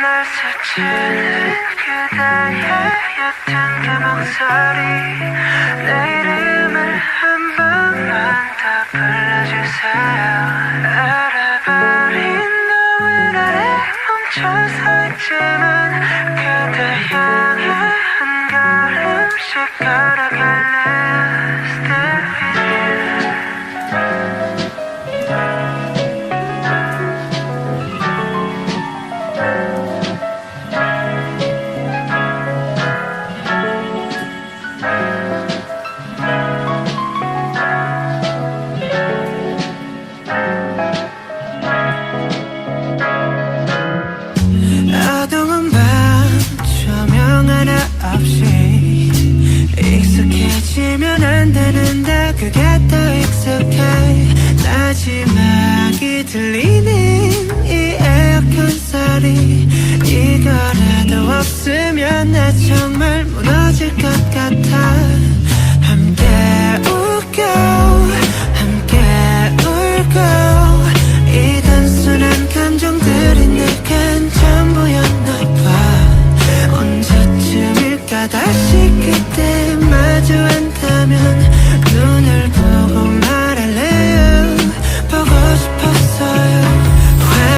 날 스치는 그대의 옅은 그 목소리 내 이름을 한 번만 더 불러주세요. 알아버린 너의 아래 멈춰서 있지만 그대 향해 한 걸음씩 걸어갈래 마지막이 들리는 이 에어컨 소리. 이거라도 없으면 나 정말 무너질 것 같아. 함께 웃고 함께 울고. 이 단순한 감정들이 내겐 전부였나 봐 언제쯤일까 다시 그때 마주한다면